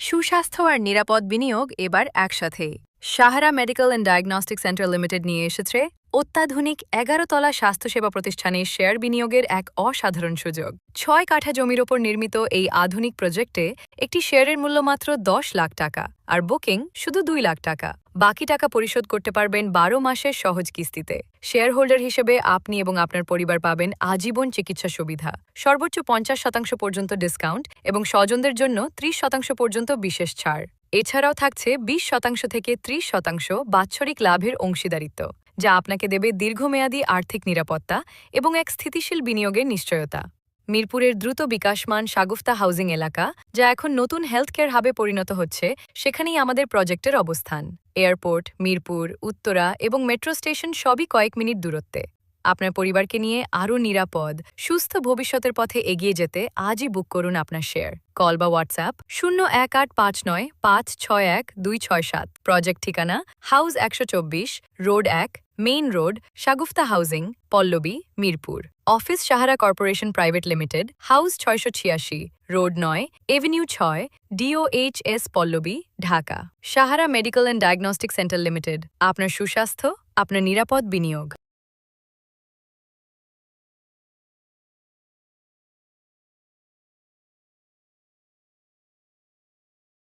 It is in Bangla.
সুস্বাস্থ্য আর নিরাপদ বিনিয়োগ এবার একসাথে। Sahara medical and diagnostic centre limited নিয়ে এসেছে অত্যাধুনিক এগারো তলা স্বাস্থ্যসেবা প্রতিষ্ঠানে শেয়ার বিনিয়োগের এক অসাধারণ সুযোগ। ছয় কাঠা জমির ওপর নির্মিত এই আধুনিক প্রজেক্টে একটি শেয়ারের মূল্য মাত্র দশ লাখ টাকা আর বুকিং শুধু দুই লাখ টাকা। বাকি টাকা পরিশোধ করতে পারবেন বারো মাসের সহজ কিস্তিতে। শেয়ার হোল্ডার হিসেবে আপনি এবং আপনার পরিবার পাবেন আজীবন চিকিৎসা সুবিধা। সর্বোচ্চ পঞ্চাশ শতাংশ পর্যন্ত ডিসকাউন্ট এবং স্বজনদের জন্য ত্রিশ শতাংশ পর্যন্ত বিশেষ ছাড়। এছাড়াও থাকছে বিশ শতাংশ থেকে ত্রিশ শতাংশ বাৎসরিক লাভের অংশীদারিত্ব। যা আপনাকে দেবে দীর্ঘমেয়াদী আর্থিক নিরাপত্তা এবং এক স্থিতিশীল বিনিয়োগের নিশ্চয়তা। মিরপুরের দ্রুত বিকাশমান সাগুফতা হাউজিং এলাকা, যা এখন নতুন হেলথ কেয়ার হাবে পরিণত হচ্ছে, সেখানেই আমাদের প্রজেক্টের অবস্থান। এয়ারপোর্ট, মিরপুর, উত্তরা এবং মেট্রো স্টেশন সবই কয়েক মিনিট দূরত্বে। আপনার পরিবারকে নিয়ে আরও নিরাপদ, সুস্থ ভবিষ্যতের পথে এগিয়ে যেতে আজই বুক করুন আপনার শেয়ার। কল বা হোয়াটসঅ্যাপ শূন্য এক আট পাঁচ নয় পাঁচ ছয় এক দুই ছয় সাত। প্রজেক্ট ঠিকানা, হাউস একশো চব্বিশ, রোড এক, main road Shagufta housing, Pallabi, Mirpur. Office Sahara corporation private limited, house ছয়শো ছিয়াশি, রোড নয়, এভিনিউ ছয়, DOHS Pallabi, Dhaka. Sahara medical and diagnostic centre limited, আপনার সুস্বাস্থ্য, আপনার নিরাপদ বিনিয়োগ।